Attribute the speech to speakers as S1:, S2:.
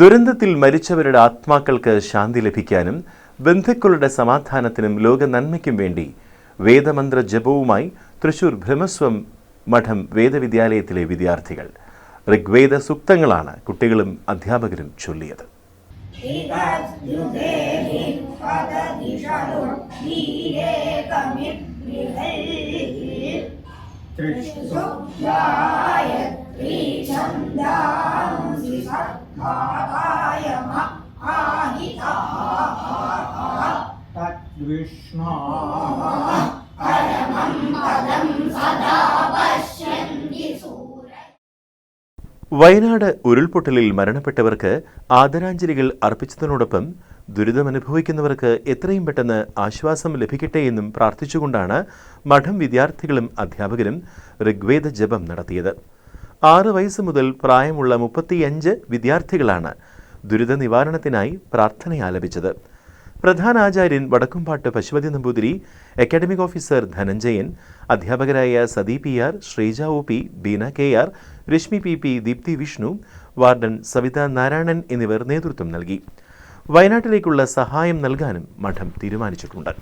S1: ദുരന്തത്തിൽ മരിച്ചവരുടെ ആത്മാക്കൾക്ക് ശാന്തി ലഭിക്കാനും ബന്ധുക്കളുടെ സമാധാനത്തിനും ലോക നന്മയ്ക്കും വേണ്ടി വേദമന്ത്ര ജപവുമായി തൃശൂർ ഭ്രമസ്വം മഠം വേദവിദ്യാലയത്തിലെ വിദ്യാർത്ഥികൾ ഋഗ്വേദ സൂക്തങ്ങളാണ് കുട്ടികളും അധ്യാപകരും ചൊല്ലിയത്. വയനാട് ഉരുൾപൊട്ടലിൽ മരണപ്പെട്ടവർക്ക് ആദരാഞ്ജലികൾ അർപ്പിച്ചതിനോടൊപ്പം ദുരിതമനുഭവിക്കുന്നവർക്ക് എത്രയും പെട്ടെന്ന് ആശ്വാസം ലഭിക്കട്ടെ എന്നും പ്രാർത്ഥിച്ചുകൊണ്ടാണ് മഠം വിദ്യാർത്ഥികളും അധ്യാപകരും ഋഗ്വേദ ജപം നടത്തിയത്. ആറ് വയസ്സ് മുതൽ പ്രായമുള്ള മുപ്പത്തിയഞ്ച് വിദ്യാർത്ഥികളാണ് ദുരിത നിവാരണത്തിനായി പ്രാർത്ഥന ആലപിച്ചത് പ്രധാന ആചാര്യൻ വടക്കുംപാട്ട് പശുപതി നമ്പൂതിരി അക്കാഡമിക് ഓഫീസർ ധനഞ്ജയൻ അധ്യാപകരായ Sathi P R Sreeja O P Beena K R Reshmi P P Deepthi Vishnu warden Savitha Narayanan എന്നിവർ നേതൃത്വം നൽകി. വയനാട്ടിലേക്കുള്ള സഹായം നൽകാനും മഠം തീരുമാനിച്ചിട്ടുണ്ട്.